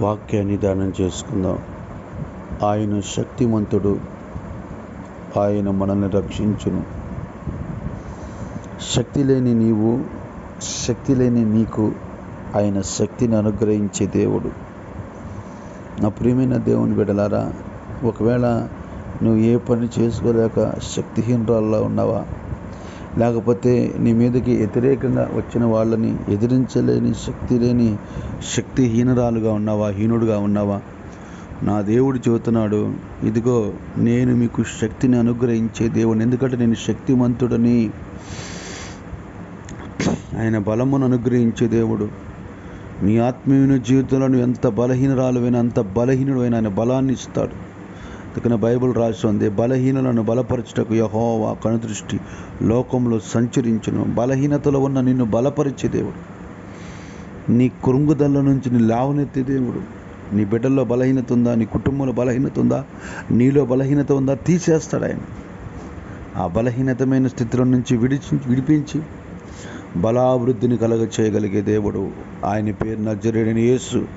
వాక్యాన్ని ధ్యానం చేసుకుందాం. ఆయన శక్తిమంతుడు. ఆయన మనల్ని రక్షించును. శక్తి లేని నీవు శక్తి లేని నీకు ఆయన శక్తిని అనుగ్రహించే దేవుడు. నా ప్రియమైన దేవుని బిడలారా ఒకవేళ నువ్వు ఏ పని చేసుకోలేక శక్తిహీనరాల్లో ఉన్నావా లేకపోతే నీ మీదకి వ్యతిరేకంగా వచ్చిన వాళ్ళని ఎదిరించలేని శక్తి లేని శక్తిహీనరాలుగా ఉన్నావా హీనుడుగా ఉన్నావా? నా దేవుడు చెబుతున్నాడు ఇదిగో నేను మీకు శక్తిని అనుగ్రహించే దేవుడు ఎందుకంటే నేను శక్తిమంతుడని ఆయన బలమును అనుగ్రహించే దేవుడు. నీ ఆత్మీయుని జీవితంలో నువ్వు ఎంత బలహీనరాలువైనా అంత బలహీనుడైన ఆయన బలాన్ని ఇస్తాడు. అందుకని బైబిల్ రాసి ఉంది. బలహీనులను బలపరచుటకు యహోవా కనుదృష్టి లోకంలో సంచరించును. బలహీనతలో ఉన్న నిన్ను బలపరిచే దేవుడు. నీ కురుంగుదల నుంచి నీ లావనెత్తే దేవుడు. నీ బిడ్డల్లో బలహీనత ఉందా? నీ కుటుంబంలో బలహీనత ఉందా? నీలో బలహీనత ఉందా? తీసేస్తాడు ఆయన. ఆ బలహీనతమైన స్థితిలో నుంచి విడిచి విడిపించి బలాభివృద్ధిని కలగ చేయగలిగే దేవుడు. ఆయన పేరు నజరేడని యేసు.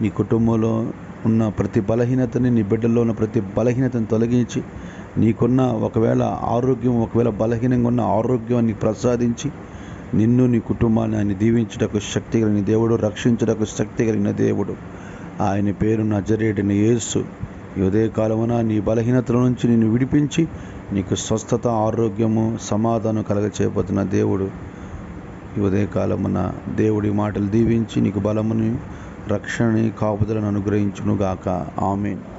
నీ కుటుంబంలో ఉన్న ప్రతి బలహీనతని నీ బిడ్డల్లో ఉన్న ప్రతి బలహీనతను తొలగించి నీకున్న ఒకవేళ ఆరోగ్యం ఒకవేళ బలహీనంగా ఉన్న ఆరోగ్యాన్ని ప్రసాదించి నిన్ను నీ కుటుంబాన్ని ఆయన దీవించుటకు శక్తి కలిగిన దేవుడు రక్షించుటకు శక్తి కలిగిన దేవుడు. ఆయన పేరు నజరేడిన యేసు. ఈ ఉదయకాలమున నీ బలహీనతల నుంచి నిన్ను విడిపించి నీకు స్వస్థత ఆరోగ్యము సమాధానం కలగచేయబోతున్న దేవుడు. ఈ ఉదయకాలమున దేవుడి మాటలు దీవించి నీకు బలమును రక్షణని కాపుదలను అనుగ్రహించునుగాక. ఆమెన్.